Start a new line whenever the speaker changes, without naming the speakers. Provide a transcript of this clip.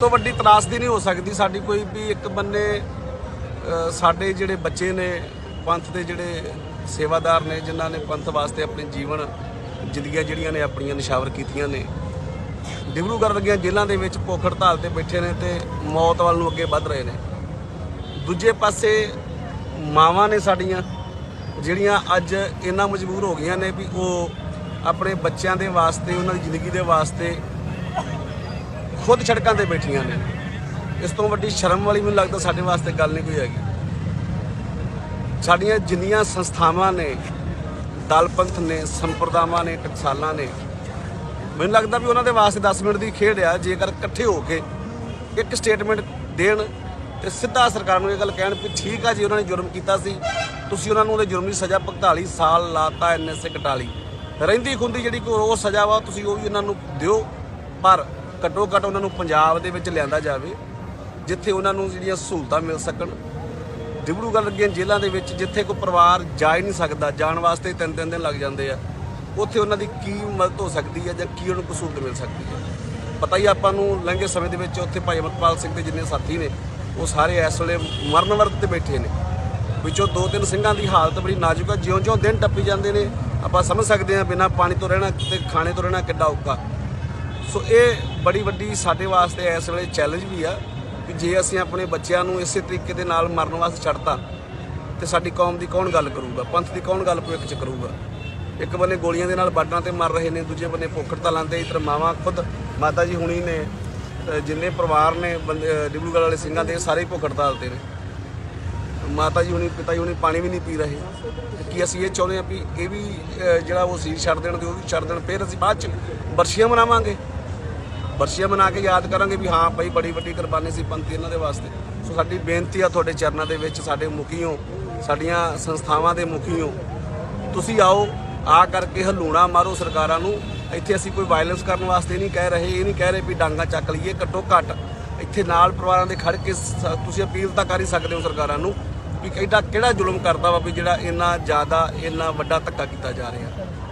ਤੋਂ ਵੱਡੀ ਤਰਾਸਦੀ ਨਹੀਂ ਹੋ ਸਕਦੀ ਸਾਡੀ ਕੋਈ ਵੀ ਇੱਕ ਬੰਨੇ ਸਾਡੇ ਜਿਹੜੇ ਬੱਚੇ ਨੇ, ਪੰਥ ਦੇ ਜਿਹੜੇ ਸੇਵਾਦਾਰ ਨੇ, ਜਿਨ੍ਹਾਂ ਨੇ ਪੰਥ ਵਾਸਤੇ ਆਪਣੇ ਜੀਵਨ ਜ਼ਿੰਦਗੀਆਂ ਜਿਹੜੀਆਂ ਨੇ ਆਪਣੀਆਂ ਨਿਸ਼ਾਵਰ ਕੀਤੀਆਂ ਨੇ, ਡਿਬਰੂਗੜ੍ਹ ਵਰਗੀਆਂ ਜੇਲ੍ਹਾਂ ਦੇ ਵਿੱਚ ਭੁੱਖ ਹੜਤਾਲ ਤੇ ਬੈਠੇ ਨੇ ਤੇ ਮੌਤ ਵੱਲ ਨੂੰ ਅੱਗੇ ਵੱਧ ਰਹੇ ਨੇ। ਦੂਜੇ ਪਾਸੇ ਮਾਵਾਂ ਨੇ ਸਾਡੀਆਂ, ਜਿਹੜੀਆਂ ਅੱਜ ਇੰਨਾ ਮਜਬੂਰ ਹੋ ਗਈਆਂ ਨੇ ਵੀ ਉਹ ਆਪਣੇ ਬੱਚਿਆਂ ਦੇ ਵਾਸਤੇ, ਉਹਨਾਂ ਦੀ ਜ਼ਿੰਦਗੀ ਦੇ ਵਾਸਤੇ ਖੁਦ ਸੜਕਾਂ ਤੇ ਬੈਠੀਆਂ ਨੇ। ਇਸ ਤੋਂ ਵੱਡੀ ਸ਼ਰਮ ਵਾਲੀ ਮੈਨੂੰ ਲੱਗਦਾ ਸਾਡੇ ਵਾਸਤੇ ਗੱਲ ਨਹੀਂ ਕੋਈ ਹੈਗੀ। ਸਾਡੀਆਂ ਜਿੰਨੀਆਂ ਸੰਸਥਾਵਾਂ ਨੇ ਦਲ ਪੰਥ ਨੇ, ਸੰਪਰਦਾਵਾਂ ਨੇ, ਟਕਸਾਲਾਂ ਨੇ, ਮੈਨੂੰ ਲੱਗਦਾ ਵੀ ਉਹਨਾਂ ਦੇ ਵਾਸਤੇ 10 ਮਿੰਟ ਦੀ ਖੇਡ ਆ, ਜੇਕਰ ਇਕੱਠੇ ਹੋ ਕੇ ਇੱਕ ਸਟੇਟਮੈਂਟ ਦੇਣ ਤੇ ਸਿੱਧਾ ਸਰਕਾਰ ਨੂੰ ਇਹ ਗੱਲ ਕਹਿਣ ਵੀ ਠੀਕ ਆ ਜੀ, ਉਹਨਾਂ ਨੇ ਜੁਰਮ ਕੀਤਾ ਸੀ, ਤੁਸੀਂ ਉਹਨਾਂ ਨੂੰ ਉਹਦੇ ਜੁਰਮ ਦੀ ਸਜ਼ਾ 45 ਸਾਲ ਲਾਤਾ ਐਨਐਸਏ ਕਟਾਲੀ ਰਹਿੰਦੀ ਖੁੰਦੀ ਜਿਹੜੀ ਕੋਈ ਉਹ ਸਜ਼ਾ ਵਾ, ਤੁਸੀਂ ਉਹ ਵੀ ਉਹਨਾਂ ਨੂੰ ਦਿਓ, ਪਰ ਘੱਟੋ ਘੱਟ ਉਹਨਾਂ ਨੂੰ ਪੰਜਾਬ ਦੇ ਵਿੱਚ ਲਿਆਂਦਾ ਜਾਵੇ, ਜਿੱਥੇ ਉਹਨਾਂ ਨੂੰ ਜਿਹੜੀਆਂ ਸਹੂਲਤਾਂ ਮਿਲ ਸਕਣ। ਡਿਬੜੂਗੜ੍ਹ ਵਰਗੀਆਂ ਜੇਲ੍ਹਾਂ ਦੇ ਵਿੱਚ, ਜਿੱਥੇ ਕੋਈ ਪਰਿਵਾਰ ਜਾ ਹੀ ਨਹੀਂ ਸਕਦਾ, ਜਾਣ ਵਾਸਤੇ ਤਿੰਨ ਤਿੰਨ ਦਿਨ ਲੱਗ ਜਾਂਦੇ ਆ। ਉੱਥੇ ਉਹਨਾਂ ਦੀ ਕੀ ਮਦਦ ਹੋ ਸਕਦੀ ਹੈ ਜਾਂ ਕੀ ਉਹਨਾਂ ਨੂੰ ਸਹੂਲਤ ਮਿਲ ਸਕਦੀ ਹੈ? ਪਤਾ ਹੀ ਆਪਾਂ ਨੂੰ ਲੰਘੇ ਸਮੇਂ ਦੇ ਵਿੱਚ ਉੱਥੇ ਭਾਈ ਅਮਰਪਾਲ ਸਿੰਘ ਦੇ ਜਿੰਨੇ ਸਾਥੀ ਨੇ, ਉਹ ਸਾਰੇ ਇਸ ਵੇਲੇ ਮਰਨ ਵਰਤ ਤੇ ਬੈਠੇ ਨੇ। ਵਿੱਚੋਂ ਦੋ ਤਿੰਨ ਸਿੰਘਾਂ ਦੀ ਹਾਲਤ ਬੜੀ ਨਾਜ਼ੁਕ ਹੈ ਜਿਉਂ-ਜਿਉਂ ਦਿਨ ਟੱਪੀ ਜਾਂਦੇ ਨੇ। ਆਪਾਂ ਸਮਝ ਸਕਦੇ ਹਾਂ ਬਿਨਾਂ ਪਾਣੀ ਤੋਂ ਰਹਿਣਾ ਤੇ ਖਾਣੇ ਤੋਂ ਰਹਿਣਾ ਕਿੱਡਾ ਔਖਾ। ਸੋ ਇਹ ਬੜੀ ਵੱਡੀ ਸਾਡੇ ਵਾਸਤੇ ਇਸ ਵੇਲੇ ਚੈਲੰਜ ਵੀ ਆ ਕਿ ਜੇ ਅਸੀਂ ਆਪਣੇ ਬੱਚਿਆਂ ਨੂੰ ਇਸੇ ਤਰੀਕੇ ਦੇ ਨਾਲ ਮਰਨ ਵਾਸਤੇ ਛੱਡਤਾ ਤੇ ਸਾਡੀ ਕੌਮ ਦੀ ਕੌਣ ਗੱਲ ਕਰੂਗਾ? ਪੰਥ ਦੀ ਕੌਣ ਗੱਲ ਭਵਿੱਖ ਚ ਕਰੂਗਾ? ਇੱਕ ਬੰਨੇ ਗੋਲੀਆਂ ਦੇ ਨਾਲ ਬਾਰਡਰਾਂ ਤੇ ਮਰ ਰਹੇ ਨੇ ਦੂਜੇ ਬੰਨੇ ਭੁੱਖ ਹੜਤਾਲਾਂ ਤੇ ਇਧਰ ਮਾਵਾਂ ਖੁਦ ਮਾਤਾ ਜੀ ਹੁਣੀ ਨੇ ਜਿੰਨੇ ਪਰਿਵਾਰ ਨੇ ਬੰਦੇ ਅ, ਵਾਲੇ ਸਿੰਘਾਂ ਦੇ ਸਾਰੇ ਹੀ ਭੁੱਖ ਹੜਤਾਲ ਨੇ। ਮਾਤਾ ਜੀ ਹੁਣੀ ਪਿਤਾ ਜੀ ਹੁਣੀ ਪਾਣੀ ਵੀ ਨਹੀਂ ਪੀ ਰਹੇ। ਕੀ ਅਸੀਂ ਇਹ ਚਾਹੁੰਦੇ ਹਾਂ ਵੀ ਇਹ ਵੀ ਜਿਹੜਾ ਉਹ ਸੀਰ ਛੱਡ ਦੇਣ ਤੇ ਉਹ ਵੀ ਛੱਡ ਦੇਣ ਫਿਰ ਅਸੀਂ ਬਾਅਦ ਚ ਬਰਸ਼ੀਆਂ ਮਨਾਵਾਂਗੇ? ਬਰਸ਼ੀਆਂ ਮਨਾ ਕੇ ਯਾਦ ਕਰਾਂਗੇ ਵੀ ਹਾਂ ਭਾਈ ਬੜੀ ਵੱਡੀ ਕੁਰਬਾਨੀ ਸੀ ਪੰਥੀ ਇਹਨਾਂ ਦੇ ਵਾਸਤੇ। ਸੋ ਸਾਡੀ ਬੇਨਤੀ ਆ ਤੁਹਾਡੇ ਚਰਨਾਂ ਦੇ ਵਿੱਚ, ਸਾਡੇ ਮੁਖੀਓ, ਸਾਡੀਆਂ ਸੰਸਥਾਵਾਂ ਦੇ ਮੁਖੀਓ, ਤੁਸੀਂ ਆਓ, ਆ ਕਰਕੇ ਹਲੂਣਾ ਮਾਰੋ ਸਰਕਾਰਾਂ ਨੂੰ। ਇੱਥੇ ਅਸੀਂ ਕੋਈ ਵਾਇਲੈਂਸ ਕਰਨ ਵਾਸਤੇ ਨਹੀਂ ਕਹਿ ਰਹੇ, ਇਹ ਨਹੀਂ ਕਹਿ ਰਹੇ ਵੀ ਡਾਂਗਾ ਚੱਕ ਲਈਏ, ਘੱਟੋ ਘੱਟ ਇੱਥੇ ਨਾਲ ਪਰਿਵਾਰਾਂ ਦੇ ਖੜ ਕੇ ਸ- ਤੁਸੀਂ ਅਪੀਲ ਤਾਂ ਕਰ ਹੀ ਸਕਦੇ ਹੋ ਸਰਕਾਰਾਂ ਨੂੰ ਵੀ ਕਿਹੜਾ ਕਿਹੜਾ ਜ਼ੁਲਮ ਕਰਦਾ ਵਾ ਵੀ ਜਿਹੜਾ ਇੰਨਾ ਜ਼ਿਆਦਾ, ਇੰਨਾ ਵੱਡਾ ਧੱਕਾ ਕੀਤਾ ਜਾ ਰਿਹਾ।